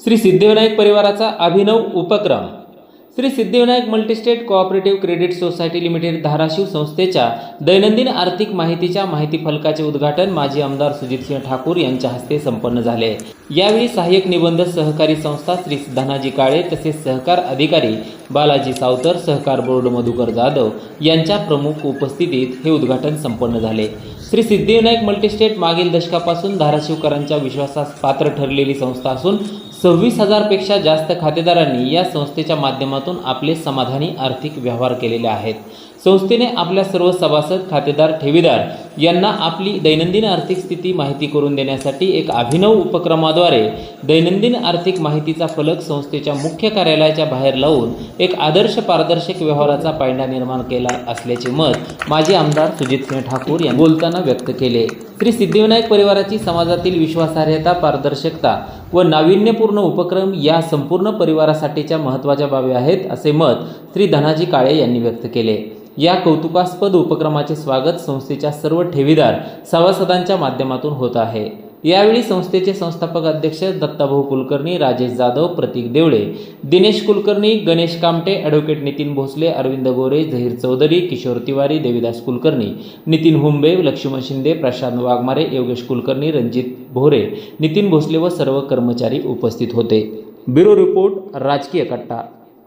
श्री सिद्धिविनायक परिवाराचा अभिनव उपक्रम. Shri Siddhivinayak multistate cooperative credit society limited Dharashiv संस्थेच्या दैनंदिन आर्थिक माहितीच्या माहिती फलकाचे उद्घाटन माजी आमदार सुजितसिंह ठाकूर यांच्या हस्ते संपन्न झाले. यावेळी सहाय्यक निबंध सहकारी संस्था श्री धनाजी काळे तसेच सहकार अधिकारी बालाजी सावतर सहकार बोर्ड मधुकर जाधव यांच्या प्रमुख उपस्थितीत हे उद्घाटन संपन्न झाले. श्री सिद्धिविनायक मल्टीस्टेट मागील दशकापासून धाराशिवकरांच्या विश्वासास पात्र ठरलेली संस्था असून सव्वीस हजारपेक्षा जास्त खातेदारांनी या संस्थेच्या माध्यमातून आपले समाधानी आर्थिक व्यवहार केलेले आहेत. संस्थेने आपल्या सर्व सभासद खातेदार ठेवीदार यांना आपली दैनंदिन आर्थिक स्थिती माहिती करून देण्यासाठी एक अभिनव उपक्रमाद्वारे दैनंदिन आर्थिक माहितीचा फलक संस्थेच्या मुख्य कार्यालयाच्या बाहेर लावून एक आदर्श पारदर्शक व्यवहाराचा पायंडा निर्माण केला असल्याचे मत माजी आमदार सुजितसिंह ठाकूर यांनी बोलताना व्यक्त केले. श्री सिद्धिविनायक परिवाराची समाजातील विश्वासार्हता पारदर्शकता व नाविन्यपूर्ण उपक्रम या संपूर्ण परिवारासाठीच्या महत्त्वाच्या बाबी आहेत असे मत श्री धनाजी काळे यांनी व्यक्त केले. या कौतुकास्पद उपक्रमाचे स्वागत संस्थेच्या सर्व ठेवीदार सभासदांच्या माध्यमातून होत आहे. यावेळी संस्थेचे संस्थापक अध्यक्ष दत्ताभाऊ कुलकर्णी राजेश जाधव प्रतीक देवळे दिनेश कुलकर्णी गणेश कामटे ॲडव्होकेट नितीन भोसले अरविंद गोरे झहीर चौधरी किशोर तिवारी देविदास कुलकर्णी नितीन हुंबे लक्ष्मण शिंदे प्रशांत वाघमारे योगेश कुलकर्णी रणजित भोरे नितीन भोसले व सर्व कर्मचारी उपस्थित होते. ब्युरो रिपोर्ट राजकीय कट्टा.